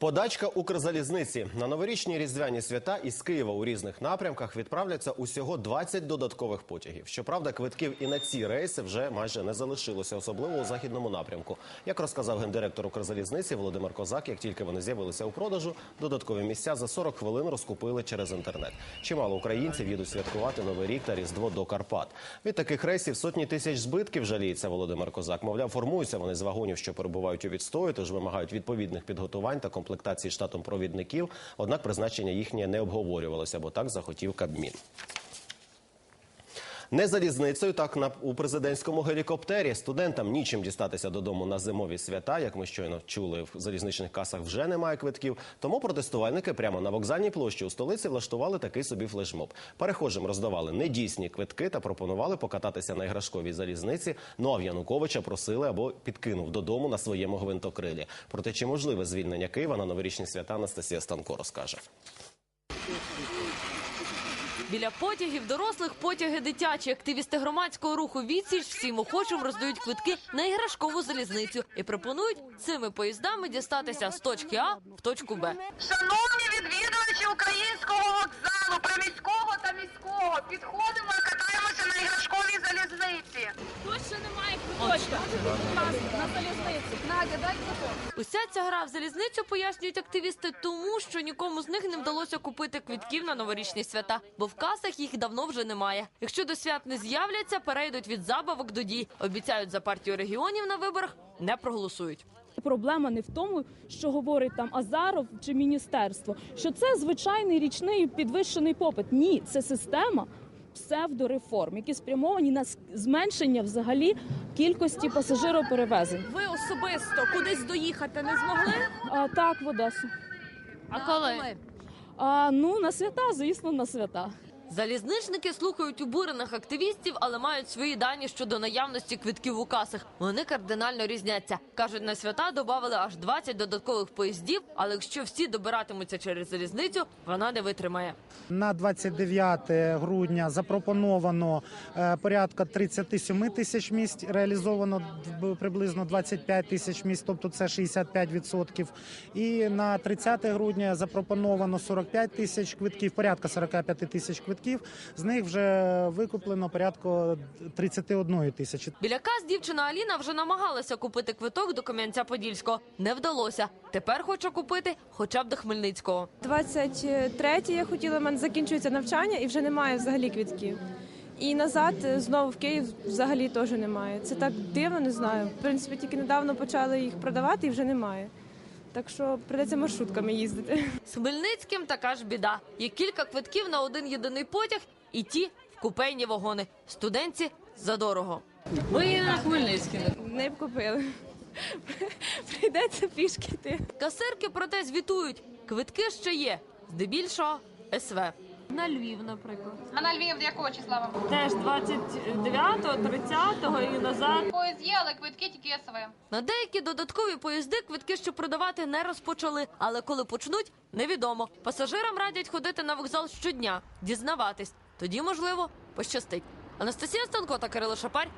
Подачка Укрзалізниці на новорічні різдвяні свята із Києва у різних напрямках відправляться усього 20 додаткових потягів. Щоправда, квитків і на ці рейси вже майже не залишилося, особливо у західному напрямку. Як розказав гендиректор Укрзалізниці Володимир Козак, як тільки вони з'явилися у продажу, додаткові місця за 40 хвилин розкупили через інтернет. Чимало українців їдуть святкувати новий рік та різдво до Карпат. Від таких рейсів сотні тисяч збитків жаліється Володимир Козак. Мовляв, формуються вони з вагонів, що перебувають у відстої, тож вимагають відповідних підготувань та комплектації штатом провідників. Однак призначення їхнє не обговорювалося, бо так захотів Кабмін. Не залізницею, так на у президентському гелікоптері. Студентам нічим дістатися додому на зимові свята. Як ми щойно чули, в залізничних касах вже немає квитків. Тому протестувальники прямо на вокзальній площі у столиці влаштували такий собі флешмоб. Перехожим роздавали недійсні квитки та пропонували покататися на іграшковій залізниці. Ну а в Януковича просили або підкинув додому на своєму гвинтокрилі. Проте чи можливе звільнення Києва на новорічні свята Анастасія Станко розкаже. Біля потягів дорослих потяги дитячі. Активісти громадського руху «Відсіч» всім охочим роздають квитки на іграшкову залізницю і пропонують цими поїздами дістатися з точки А в точку Б. Шановні відвідувачі українського вокзалу, приміського та міського, підходимо і катаємося на іграшковій залізниці. Уся ця гра в залізницю пояснюють активісти, тому що нікому з них не вдалося купити квитків на новорічні свята, бо в касах їх давно вже немає. Якщо до свят не з'являться, перейдуть від забавок до дій. Обіцяють за партію регіонів на виборах не проголосують. Проблема не в тому, що говорить там Азаров чи міністерство, що це звичайний річний підвищений попит. Ні, це система псевдореформ, які спрямовані на зменшення взагалі кількості пасажироперевезень. Ви особисто кудись доїхати не змогли? А так, в Одесу. А коли? А ну на свята, звісно, на свята. Залізничники слухають обурених активістів, але мають свої дані щодо наявності квитків у касах. Вони кардинально різняться. кажуть, на свята додали аж 20 додаткових поїздів. Але якщо всі добиратимуться через залізницю, вона не витримає. На 29 грудня запропоновано е, порядка 37 тисяч місць, реалізовано приблизно 25 тисяч місць, тобто це 65%. І на 30 грудня запропоновано 45 тисяч квитків, порядка 45 тисяч квитків. З них вже викуплено порядка 31 тисячі. Біля кас дівчина Аліна вже намагалася купити квиток до Кам'янця-Подільського. Не вдалося. Тепер хоче купити хоча б до Хмельницького. 23 я хотіла, в мене закінчується навчання і вже немає взагалі квітків. І назад е, знову в Київ взагалі теж немає. Це так дивно, не знаю. В принципі, тільки недавно почали їх продавати і вже немає. Так що придеться маршрутками їздити. З Хмельницьким така ж біда. Є кілька квитків на один єдиний потяг, і ті в купейні вагони. Студентці задорого. Ви на Хмельницький. Не б купили. Прийдеться пішки йти. Касирки проте звітують. Квитки ще є. Здебільшого СВ. На Львів, наприклад. А на Львів якого числа вам? Теж 29-го, 30-го і назад. Поїзд є, але квитки тільки СВ. На деякі додаткові поїзди квитки що продавати не розпочали, але коли почнуть, невідомо. Пасажирам радять ходити на вокзал щодня, дізнаватись. Тоді, можливо, пощастить. Анастасія Станко та Кирило Шапарь.